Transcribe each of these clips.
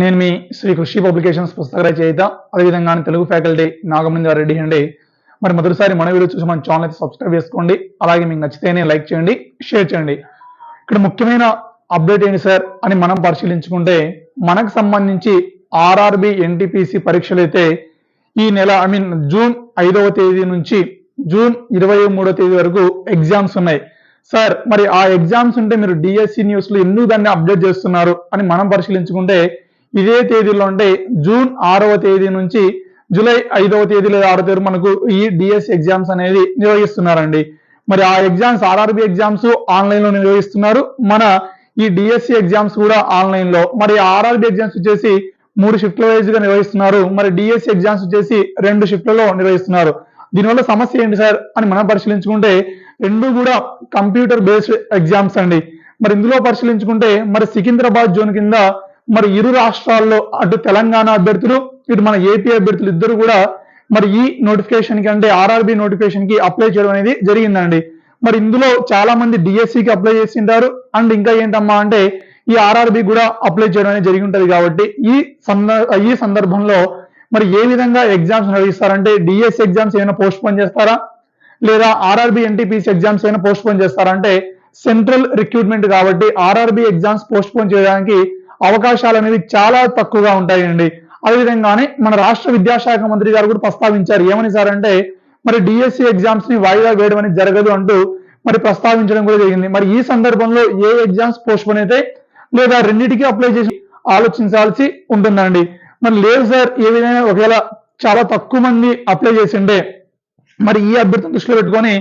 నేను మీ శ్రీ కృషి పబ్లికేషన్స్ పుస్తక రచయిత అదేవిధంగా తెలుగు ఫ్యాకల్టీ నాగమణి రెడ్డి అండి. మరి మొదటిసారి మన వీడియో చూసి మన ఛానల్ అయితే సబ్స్క్రైబ్ చేసుకోండి. అలాగే మీకు నచ్చితేనే లైక్ చేయండి షేర్ చేయండి. ఇక్కడ ముఖ్యమైన అప్డేట్ ఏంటి సార్ అని మనం పరిశీలించుకుంటే మనకు సంబంధించి ఆర్ఆర్బి ఎన్టీపీసీ పరీక్షలు అయితే ఈ నెల ఐ మీన్ జూన్ ఐదవ తేదీ నుంచి జూన్ ఇరవై మూడో తేదీ వరకు ఎగ్జామ్స్ ఉన్నాయి. సార్ మరి ఆ ఎగ్జామ్స్ ఉంటే మీరు డిఎస్సి న్యూస్లో ఎందుకు దాన్ని అప్డేట్ చేస్తున్నారు అని మనం పరిశీలించుకుంటే ఇదే తేదీలో అంటే జూన్ ఆరవ తేదీ నుంచి జూలై ఐదవ తేదీ లేదా ఆరో తేదీ మనకు ఈ డిఎస్సి ఎగ్జామ్స్ అనేది నిర్వహిస్తున్నారండి. మరి ఆ ఎగ్జామ్స్ ఆర్ఆర్బి ఎగ్జామ్స్ ఆన్లైన్లో నిర్వహిస్తున్నారు. మన ఈ డిఎస్సి ఎగ్జామ్స్ కూడా ఆన్లైన్లో మరి ఆర్ఆర్బి ఎగ్జామ్స్ వచ్చేసి మూడు షిఫ్ట్ల వైజ్గా నిర్వహిస్తున్నారు. మరి డిఎస్సి ఎగ్జామ్స్ వచ్చేసి రెండు షిఫ్ట్లలో నిర్వహిస్తున్నారు. దీనివల్ల సమస్య ఏంటి సార్ అని మనం పరిశీలించుకుంటే రెండు కూడా కంప్యూటర్ బేస్డ్ ఎగ్జామ్స్ అండి. మరి ఇందులో పరిశీలించుకుంటే మరి సికింద్రాబాద్ జోన్ కింద మరి ఇరు రాష్ట్రాల్లో అటు తెలంగాణ అభ్యర్థులు ఇటు మన ఏపీ అభ్యర్థులు ఇద్దరు కూడా మరి ఈ నోటిఫికేషన్కి అంటే ఆర్ఆర్బి నోటిఫికేషన్కి అప్లై చేయడం అనేది జరిగిందండి. మరి ఇందులో చాలా మంది డిఎస్సికి అప్లై చేసింటారు. అండ్ ఇంకా ఏంటమ్మా అంటే ఈ ఆర్ఆర్బి కూడా అప్లై చేయడం అనేది జరిగి ఉంటది కాబట్టి ఈ ఈ సందర్భంలో మరి ఏ విధంగా ఎగ్జామ్స్ నిర్వహిస్తారంటే డిఎస్సి ఎగ్జామ్స్ ఏమైనా పోస్ట్ పోన్ చేస్తారా? లేదా ఆర్ఆర్బి ఎన్టీపీసీ ఎగ్జామ్స్ ఏమైనా పోస్ట్ పోన్ చేస్తారా? అంటే సెంట్రల్ రిక్రూట్మెంట్ కాబట్టి ఆర్ఆర్బి ఎగ్జామ్స్ పోస్ట్ పోన్ చేయడానికి అవకాశాలు అనేవి చాలా తక్కువగా ఉంటాయండి. అదేవిధంగానే మన రాష్ట్ర విద్యాశాఖ మంత్రి గారు కూడా ప్రస్తావించారు. ఏమని సార్ అంటే మరి డిఎస్సి ఎగ్జామ్స్ని వాయిదా వేయడం అనేది జరగదు అంటూ మరి ప్రస్తావించడం కూడా జరిగింది. మరి ఈ సందర్భంలో ఏ ఎగ్జామ్స్ పోస్ట్ పోన్ అయితే లేదా రెండింటికి అప్లై చేసి ఆలోచించాల్సి ఉంటుందండి. మరి లేదు సార్ ఏ విధంగా ఒకవేళ చాలా తక్కువ మంది అప్లై చేసిండే మరి ఈ అభ్యర్థిని దృష్టిలో పెట్టుకొని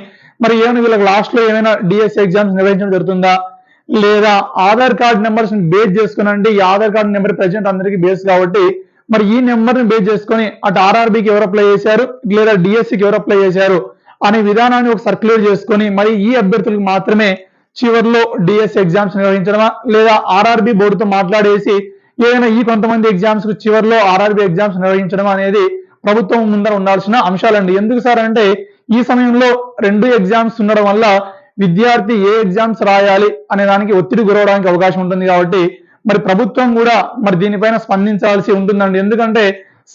మరి ఏమైనా వీళ్ళకి లాస్ట్లో ఏమైనా డిఎస్సి ఎగ్జామ్స్ నిర్వహించడం జరుగుతుందా? లేదా ఆధార్ కార్డ్ నెంబర్స్ బేస్ చేసుకుని అంటే ఈ ఆధార్ కార్డ్ నెంబర్ ప్రజెంట్ అందరికీ బేస్ కాబట్టి మరి ఈ నెంబర్ని బేస్ చేసుకొని అటు ఆర్ఆర్బికి ఎవరు అప్లై చేశారు? లేదా డిఎస్సికి ఎవరు అప్లై చేశారు? అనే విధానాన్ని ఒక సర్క్యులేట్ చేసుకొని మరి ఈ అభ్యర్థులకు మాత్రమే చివరిలో డిఎస్ ఎగ్జామ్స్ నిర్వహించడమా? లేదా ఆర్ఆర్బి బోర్డుతో మాట్లాడేసి ఏదైనా ఈ కొంతమంది ఎగ్జామ్స్కు చివరిలో ఆర్ఆర్బి ఎగ్జామ్స్ నిర్వహించడం అనేది ప్రభుత్వం ముందర ఉండాల్సిన అంశాలండి. ఎందుకు సార్ అంటే ఈ సమయంలో రెండు ఎగ్జామ్స్ ఉండడం వల్ల విద్యార్థి ఏ ఎగ్జామ్స్ రాయాలి అనే దానికి ఒత్తిడి గురవడానికి అవకాశం ఉంటుంది కాబట్టి మరి ప్రభుత్వం కూడా మరి దీనిపైన స్పందించాల్సి ఉంటుందండి. ఎందుకంటే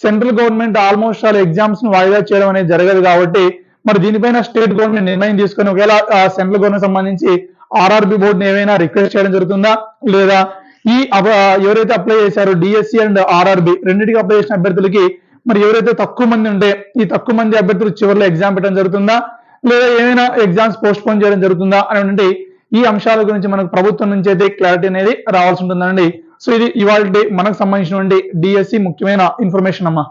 సెంట్రల్ గవర్నమెంట్ ఆల్మోస్ట్ ఆల్ ఎగ్జామ్స్ను వాయిదా చేయడం అనేది జరగదు కాబట్టి మరి దీనిపైన స్టేట్ గవర్నమెంట్ నిర్ణయం తీసుకొని ఒకవేళ సెంట్రల్ గవర్నమెంట్ సంబంధించి ఆర్ఆర్బి బోర్డుని ఏమైనా రిక్వెస్ట్ చేయడం జరుగుతుందా? లేదా ఈ ఎవరైతే అప్లై చేశారో డిఎస్సి అండ్ ఆర్ఆర్బి రెండింటికి అప్లై చేసిన అభ్యర్థులకి మరి ఎవరైతే తక్కువ మంది ఉంటే ఈ తక్కువ మంది అభ్యర్థులు చివరిలో ఎగ్జామ్ పెట్టడం జరుగుతుందా? లేదా ఏమైనా ఎగ్జామ్స్ పోస్ట్ పోన్ చేయడం జరుగుతుందా అని ఈ అంశాల గురించి మనకు ప్రభుత్వం నుంచి అయితే క్లారిటీ అనేది రావాల్సి ఉంటుందండి. సో ఇది ఇవాళ మనకు సంబంధించినటువంటి డిఎస్సి ముఖ్యమైన ఇన్ఫర్మేషన్ అమ్మా.